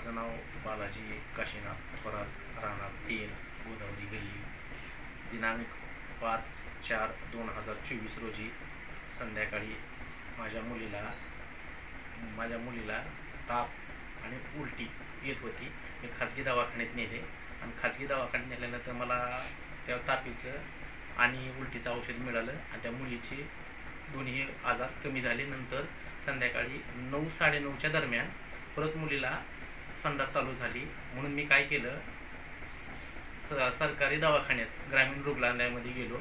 माझं नाव बालाजी काशीनाथ परत राहणार तेल गोदावरी गल्ली. दिनांक पाच चार दोन हजार चोवीस रोजी संध्याकाळी माझ्या मुलीला माझ्या मुलीला ताप आणि उलटी येत होती. मी खाजगी दवाखान्यात नेले आणि खाजगी दवाखान्यात नेल्यानंतर मला त्या तापीचं आणि उलटीचं औषध मिळालं आणि त्या मुलीची दोन्ही आजार कमी झाले. नंतर संध्याकाळी नऊ साडेनऊच्या दरम्यान परत मुलीला संडास चालू झाली. म्हणून मी काय केलं स सरकारी दवाखान्यात ग्रामीण रुग्णालयामध्ये गेलो.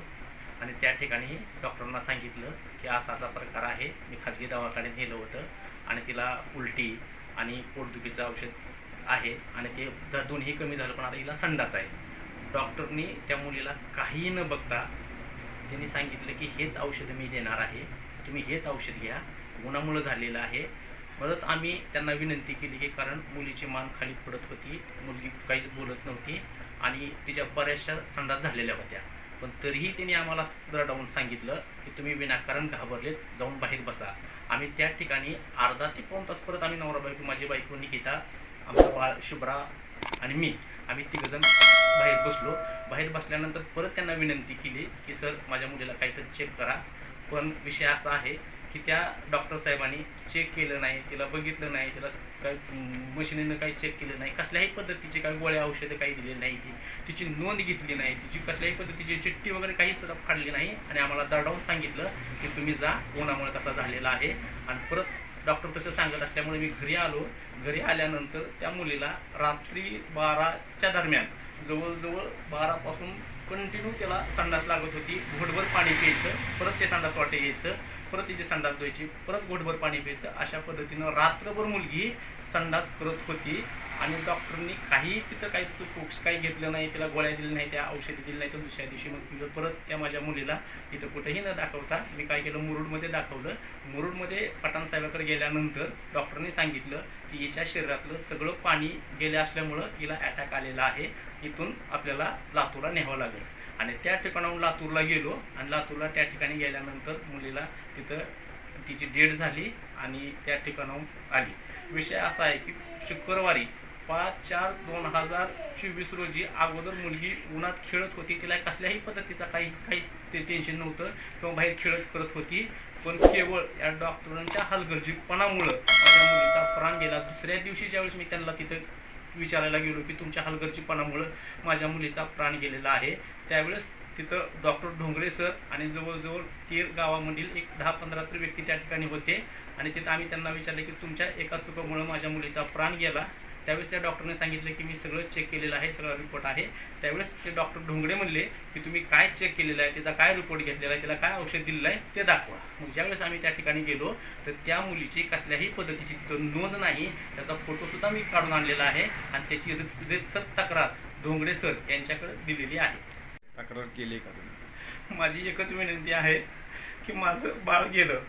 आणि त्या ठिकाणी डॉक्टरांना सांगितलं की असा असा प्रकार आहे. मी खाजगी दवाखान्यात नेलं होतं. आणि तिला उलटी आणि पोटदुखीचं औषध आहे. आणि ते जर दोन्ही कमी झालं पण आता हिला संडास आहे. डॉक्टरनी त्या मुलीला काहीही न बघता त्यांनी सांगितलं की हेच औषध मी देणार आहे. तुम्ही हेच औषध घ्या. गुणामुळं झालेलं आहे. परत आम्ही त्यांना विनंती केली की कारण मुलीची मान खाली पडत होती मुलगी काहीच बोलत नव्हती आणि तिच्या बऱ्याचशा संडास झालेल्या होत्या. पण तरीही त्यांनी आम्हाला रडावून सांगितलं की तुम्ही विनाकारण घाबरलेत जाऊन बाहेर बसा. आम्ही त्या ठिकाणी अर्धा ते पाऊण तास परत आम्ही नवरा बायको माझी बायको निकिता आमचा बाळ शुभ्रा आणि मी आम्ही तिघजण बाहेर बसलो. बाहेर बसल्यानंतर परत त्यांना विनंती केली की सर माझ्या मुलीला काहीतरी चेक करा. पण विषय असा आहे की त्या डॉक्टर साहेबांनी चेक केलं नाही तिला बघितलं नाही तिला काही मशिनीनं काही चेक केलं नाही कसल्याही पद्धतीचे काही गोळ्या औषधं काही दिले नाही ती तिची नोंद घेतली नाही तिची कसल्याही पद्धतीची चिठ्ठी वगैरे काही सुद्धा फाडली नाही आणि आम्हाला दरडावून सांगितलं की तुम्ही जा कोणामुळे कसा झालेला आहे. आणि परत डॉक्टर तसं सांगत असल्यामुळे मी घरी आलो. घरी आल्यानंतर त्या मुलीला रात्री बाराच्या दरम्यान जवळजवळ बारापासून कंटिन्यू त्याला संडास लागत होती. घोटभर पाणी प्यायचं परत ते संडास वाटे यायचं परत तिची संडास धुवायची परत घोटभर पाणी प्यायचं. अशा पद्धतीनं रात्रभर मुलगी संडास करत होती. आणि डॉक्टरनी काही तिथं काही चूक काही घेतलं नाही तिला गोळ्या दिल्या नाही त्या औषधी दिली नाही तर दुसऱ्या दिवशी मग तिथं परत त्या माझ्या मुलीला तिथं कुठेही न दाखवता मी काय केलं मुरुडमध्ये दाखवलं. मुरुडमध्ये पठाण साहेबाकडे गेल्यानंतर डॉक्टरने सांगितलं की हिच्या शरीरातलं सगळं पाणी गेले असल्यामुळं हिला अटॅक आलेला आहे. इथून आपल्याला लातूरला न्यावं लागेल. आणि त्या ठिकाणाहून लातूरला गेलो आणि लातूरला त्या ठिकाणी गेल्यानंतर मुलीला तिथं तिची डेट झाली आणि त्या ठिकाणाहून आली. विषय असा आहे की शुक्रवारी पाच चार दोन हजार चोवीस रोजी अगोदर मुलगी उन्हात खेळत होती. तिला कसल्याही पद्धतीचा काही काही ते टेन्शन नव्हतं. किंवा बाहेर खेळत करत होती. पण केवळ या डॉक्टरांच्या हलगर्जीपणामुळं माझ्या मुलीचा प्राण गेला. दुसऱ्या दिवशी ज्यावेळेस मी त्यांना तिथं विचारायला गेलो की तुमच्या हलगर्जीपणामुळं माझ्या मुलीचा प्राण गेलेला आहे. त्यावेळेस तिथं डॉक्टर ढोंगरे सर आणि जवळजवळ तेर गावामधील एक दहा पंधरा तर व्यक्ती त्या ठिकाणी होते. आणि तिथं आम्ही त्यांना विचारले की तुमच्या एका चुकामुळं माझ्या मुलीचा प्राण गेला. त्यावेळेस त्या डॉक्टरने सांगितलं की मी सगळं चेक केलेलं आहे सगळा रिपोर्ट आहे. त्यावेळेस ते डॉक्टर ढोंगडे म्हणले की तुम्ही काय चेक केलेलं आहे त्याचा काय रिपोर्ट घेतलेला आहे त्याला काय औषध दिलेलं आहे ते दाखवा. मग ज्यावेळेस आम्ही त्या ठिकाणी गेलो तर त्या मुलीची कसल्याही पद्धतीची तिथं नोंद नाही. त्याचा फोटोसुद्धा मी काढून आणलेला आहे आणि त्याची रित- रितसर तक्रार ढोंगडे सर यांच्याकडे दिलेली आहे. तक्रार केली का तुम्ही? माझी एकच विनंती आहे की माझं बाळ गेलं.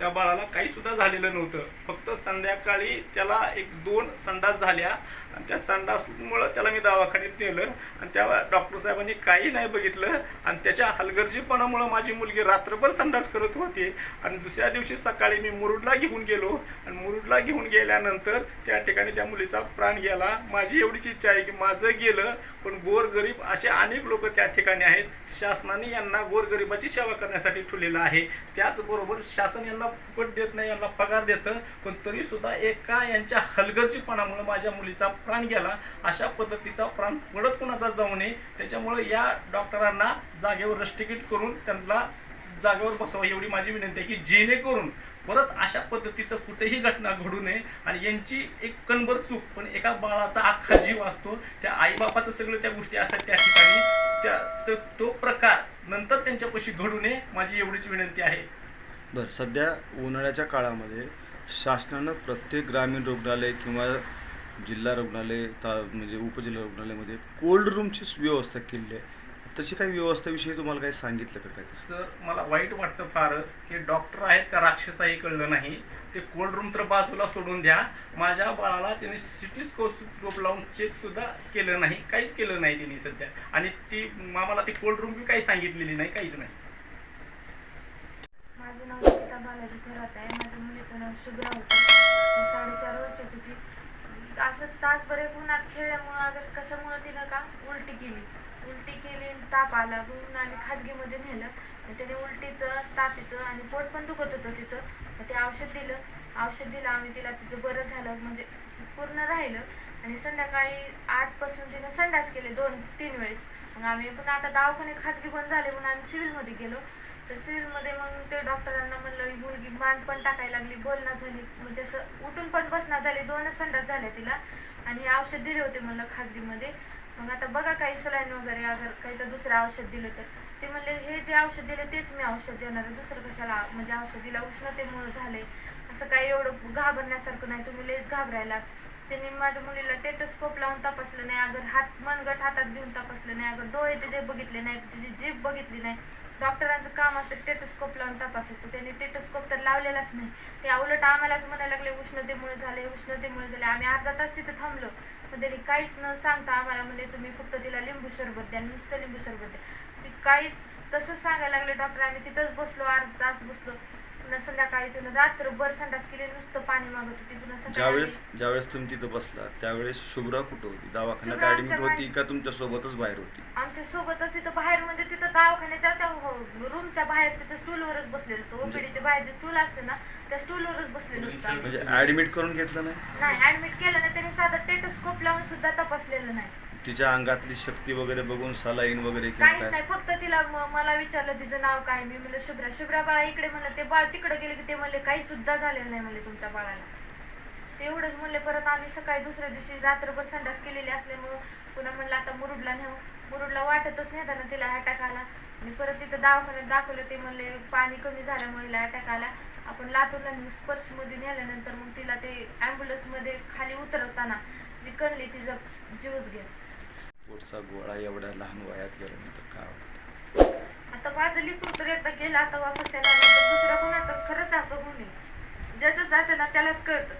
त्या बाळाला काही सुद्धा झालेलं नव्हतं. फक्त संध्याकाळी त्याला एक दोन संडास झाल्या. आणि त्या संडासमुळं त्याला मी दवाखान्यात नेलं. आणि त्या डॉक्टर साहेबांनी काही नाही बघितलं. आणि त्याच्या हलगर्जीपणामुळं माझी मुलगी रात्रभर संडास करत होती. आणि दुसऱ्या दिवशी सकाळी मी मुरुडला घेऊन गेलो. आणि मुरुडला घेऊन गेल्यानंतर त्या ठिकाणी त्या मुलीचा प्राण गेला. माझी एवढीच इच्छा आहे की माझं गेलं पण गोरगरीब असे अनेक लोक त्या ठिकाणी आहेत. शासनाने यांना गोरगरिबाची सेवा करण्यासाठी ठेवलेलं आहे. त्याचबरोबर शासन यांना फुकट देत नाही यांना पगार देतं. पण तरी सुद्धा एका यांच्या हलगर्जीपणामुळे माझ्या मुलीचा प्राण गेला. अशा पद्धतीचा प्राण पडत कुणाचा जाऊ नये. त्याच्यामुळे या डॉक्टरांना जागेवर रस्टिकेट करून त्यांना जागेवर बसावं एवढी माझी विनंती आहे की जेणेकरून परत अशा पद्धतीचं कुठेही घटना घडू नये. आणि यांची एक कणभर चूक पण एका बाळाचा अख्खा जीव असतो. त्या आईबापाचं सगळं त्या गोष्टी असतात त्या ठिकाणी. त्या तो प्रकार नंतर त्यांच्यापाशी घडू नये माझी एवढीच विनंती आहे. बरं सध्या उन्हाळ्याच्या काळामध्ये शासनानं प्रत्येक ग्रामीण रुग्णालय किंवा जिल्हा रुग्णालय ता म्हणजे उपजिल्हा रुग्णालयामध्ये कोल्ड रूमची व्यवस्था केलेली आहे. तशी काही व्यवस्थेविषयी तुम्हाला काही सांगितलं का काय? सर मला वाईट वाटतं फारच की डॉक्टर आहेत का राक्षसाही कळलं नाही. ते कोल्ड रूम तर बाजूला सोडून द्या. माझ्या बाळाला त्यांनी सिटी स्कोप लावून चेकसुद्धा केलं नाही. काहीच केलं नाही त्यांनी सध्या. आणि ती आम्हाला ती कोल्ड रूम बी काही सांगितलेली नाही काहीच नाही. बालाजी थोरात आहे. माझ्या मुलीचं नाव शुभ्रा होतं. ती साडेचार वर्षाची ती असं तासभर एक उन्हात खेळल्यामुळं अगर कशामुळं तिनं का उलटी केली. उलटी केली ताप आला. म्हणून आम्ही खाजगीमध्ये नेलं. त्याने उलटीचं तापीचं आणि पोट पण दुखत होतं तिचं. ते औषध दिलं. औषध दिलं आम्ही तिला. तिचं बरं झालं. म्हणजे पूर्ण राहिलं. आणि संध्याकाळी आठपासून तिनं संडास केले दोन तीन वेळेस. मग आम्ही पण आता दवाखाने खाजगी बंद झाले म्हणून आम्ही सिव्हिलमध्ये गेलो. तर सिव्हिलमध्ये मग ते डॉक्टरांना म्हणलं ही मुलगी मान पण टाकायला लागली बोलणं झाली. म्हणजे असं उठून पण बसणार झाली दोनच संडास झाल्या तिला. आणि हे औषध दिले होते म्हणलं खाजगीमध्ये. मग आता बघा काही सलाईन वगैरे अगर काही तर दुसरं औषध दिलं तर. ते म्हणले हे जे औषध दिले तेच मी औषध देणार आहे. दुसरं कशाला म्हणजे औषध उष्णतेमुळं उष्णतेमुळे झाले असं काही एवढं घाबरण्यासारखं नाही. तुम्ही लेच घाबरायला. त्यांनी माझ्या मुलीला टेटोस्कोप लावून तपासलं नाही. अगर हात मनगट हातात घेऊन तपासलं नाही. अगर डोळे त्याचे बघितले नाही त्याची जीभ बघितली नाही. डॉक्टरांचं काम असतं टेटोस्कोप लावून तपासायचं. त्यांनी टेटोस्कोप तर लावलेलाच नाही. ते उलट आम्हालाच म्हणायला लागले उष्णतेमुळे झाले उष्णतेमुळे झाले आम्ही अर्धा तास तिथं थांबलो. पण त्यांनी काहीच न सांगता आम्हाला म्हणजे तुम्ही फक्त तिला लिंबू सरबत द्या नुसतं लिंबू सरबत द्या. ती काहीच तसंच सांगायला लागले डॉक्टर. आम्ही तिथंच बसलो अर्धा तास बसलो. पुन्हा संध्याकाळी तिनं रात्रभर संडास केली नुसतं पाणी मागत होती. पुन्हा सकाळी ज्यावेळेस तुम्ही तिथं बसला त्यावेळेस शुभ्रा कुठं होती? दवाखान्यात शुभ्रा ऍडमिट आमच्या होती का तुमच्या सोबतच बाहेर होती? आमच्या सोबतच तिथं बाहेर म्हणजे तिथं दवाखान्याच्या त्या रूमच्या बाहेर तिथं स्टूलवरच बसलेलो होतो. ओपीडीच्या बाहेर जे स्टूल असते ना त्या स्टूलवरच बसलेलो होतो आम्ही. म्हणजे ऍडमिट करून घेतलं नाही? नाही ऍडमिट केलं नाही त्यांनी साधं टेटोस्कोप लावून सुद्धा तपासलेलं नाही. तिच्या अंगातली शक्ती वगैरे बघून सलाईन वगैरे किंवा काहीच काय नाही फक्त तिला म- मला विचारलं तिचं नाव काय? मी म्हणलं शुभ्रा. शुभ्रा बाळा इकडे म्हणलं ते बाळ तिकडे गेले की ते म्हणले काही सुद्धा झालेलं नाही म्हणले तुमच्या बाळाला. ते एवढंच म्हणले परत आम्ही सकाळी दुसऱ्या दिवशी रात्रभर संडास केलेली असल्यामुळं पुन्हा म्हणलं आता मुरुडला नेऊ. मुरुडला वाटतच नेताना तिला अटॅक आला. आणि परत तिथं दवाखान्यात दाखवलं ते म्हणले पाणी कमी झाल्यामुळे हिला अटॅक आला. आपण लातूरला नेऊन स्पर्शमध्ये नेल्यानंतर मग तिला ते ॲम्ब्युलन्समध्ये खाली उतरवताना जी कणली तिचा जीवच गेला पोटचा गोळा एवढ्या लहान वयात गेल्यानंतर काय होतं? आता माझं लिकूर तर एकदा गेला आता वापस यायला दुसऱ्या कोणाचं? खरंच असं होऊ नये. ज्याचं जातं ना त्यालाच कळतं.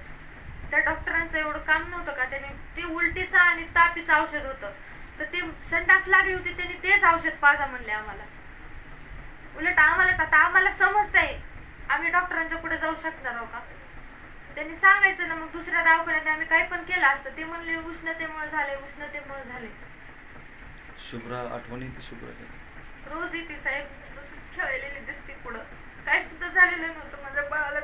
त्या डॉक्टरांचं एवढं काम नव्हतं का? त्याने ते उलटीचं आणि तापीचं औषध होतं. तर ते संडास लागली होती त्यांनी तेच औषध पाजा म्हणले आम्हाला. उलट आम्हाला आता आम्हाला समजत आहे आम्ही डॉक्टरांच्या पुढे जाऊ शकणार आहो का? त्यांनी सांगायचं ना मग दुसऱ्या दवाखान्यात आम्ही काही पण केलं असतं ते म्हणले उष्णतेमुळे झाले उष्णतेमुळे झाले शुभ्रा आठवणी ती शुभ्राच्या रोज येते साहेब तसंच खेळलेली दिसते पुढं. काय सुद्धा झालेलं नव्हतं माझ्या बाळाला